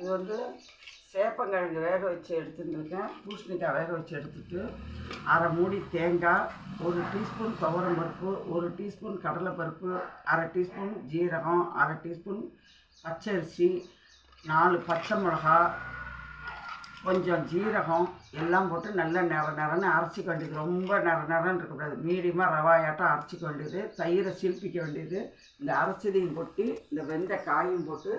இது வந்து சேப்பங்கிழங்கு வேக வச்சு எடுத்துட்டுருக்கேன். பூசணிக்காய் வேக வச்சு எடுத்துட்டு அரை மூடி தேங்காய் ஒரு டீஸ்பூன் துவரம் பருப்பு ஒரு டீஸ்பூன் கடலைப்பருப்பு அரை டீஸ்பூன் ஜீரகம் அரை டீஸ்பூன் பச்சரிசி நாலு பச்சை மிளகா கொஞ்சம் ஜீரகம் எல்லாம் போட்டு நல்லா நிற நிறன்னு அரைச்சிக்க வேண்டியது. ரொம்ப நிற நிறன்னு இருக்கக்கூடாது மீடியமாக ரவாயாட்டம் அரைச்சிக்க வேண்டியது. தயிரை சில்பிக்க வேண்டியது. இந்த அரைச்சதையும் போட்டு இந்த வெந்த காயும் போட்டு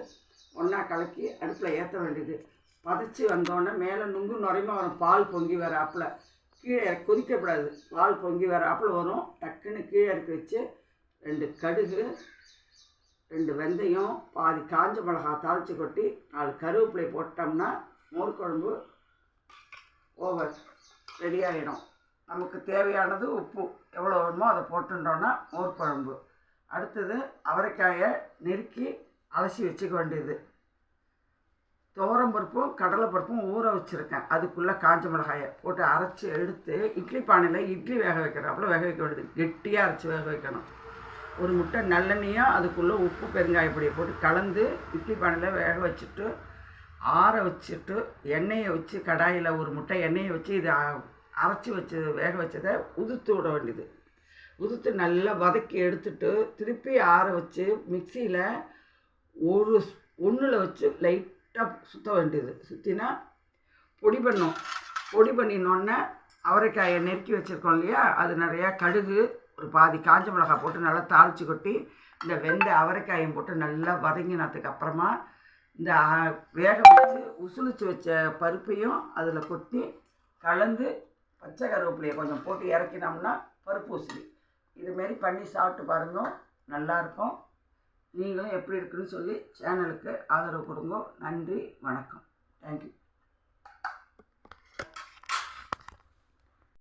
ஒன்றா கலக்கி அடுப்பில் ஏற்ற வேண்டியது. பதச்சி வந்தோடனே மேலே நுங்கு நுரைமா வரும். பால் பொங்கி வர அப்பில். கீழே கொதிக்கக்கூடாது. பால் பொங்கி வர அப்பில் வரும். டக்குன்னு கீழே இறக்கி வச்சு ரெண்டு கடுகு ரெண்டு வெந்தயம் பாதி காஞ்ச மிளகா தாளித்து கொட்டி நாலு கருவேப்பிலை போட்டோம்னா மோர் குழம்பு ஓவர் ரெடியாகிடும் நமக்கு தேவையானது உப்பு. எவ்வளோ வேணுமோ அதை போட்டுட்டோன்னா மோர் குழம்பு. அடுத்தது அவரைக்காயை நெருக்கி அலசி வச்சுக்க வேண்டியது. துவரம்பருப்பும் கடலைப்பருப்பும் ஊற வச்சுருக்கேன். அதுக்குள்ளே காஞ்ச மிளகாயை போட்டு அரைச்சி எடுத்து இட்லி பானையில் இட்லி வேக வைக்கிறாப்புல வேக வைக்க வேண்டியது. கெட்டியாக அரைச்சி வேக வைக்கணும். ஒரு முட்டை நல்லெண்ணெயும் அதுக்குள்ளே உப்பு பெருங்காயப்பொடியை போட்டு கலந்து இட்லி பானையில் வேக வச்சுட்டு ஆற வச்சுட்டு எண்ணெயை வச்சு கடாயில் ஒரு முட்டை எண்ணெயை வச்சு இதை அரைச்சி வச்சு வேக வச்சதை உதுத்து விட வேண்டியது. உதுத்து நல்லா வதக்கி எடுத்துட்டு திருப்பி ஆற வச்சு மிக்சியில் ஒரு ஒன்றில் வச்சு லைட்டாக சுற்ற வேண்டியது. சுற்றினா பொடி பண்ணும். பொடி பண்ணினோடனே அவரைக்காயை நெருக்கி வச்சுருக்கோம் இல்லையா? அது நிறையா கடுகு ஒரு பாதி காஞ்ச மிளகாய் போட்டு நல்லா தாளித்து கொட்டி இந்த வெந்த அவரைக்காயும் போட்டு நல்லா வதங்கினதுக்கு அப்புறமா இந்த வேக வச்சு உசுலிச்சு வச்ச பருப்பையும் அதில் கொட்டி கலந்து பச்சை கருவேப்பிலையை கொஞ்சம் போட்டு இறக்கினோம்னா பருப்பு உசிலி. இதுமாரி பண்ணி சாப்பிட்டு பாருங்க. நல்லாயிருக்கும் நீங்களும் எப்படி இருக்குன்னு சொல்லி சேனலுக்கு ஆதரவு கொடுங்க. நன்றி வணக்கம். தேங்க்யூ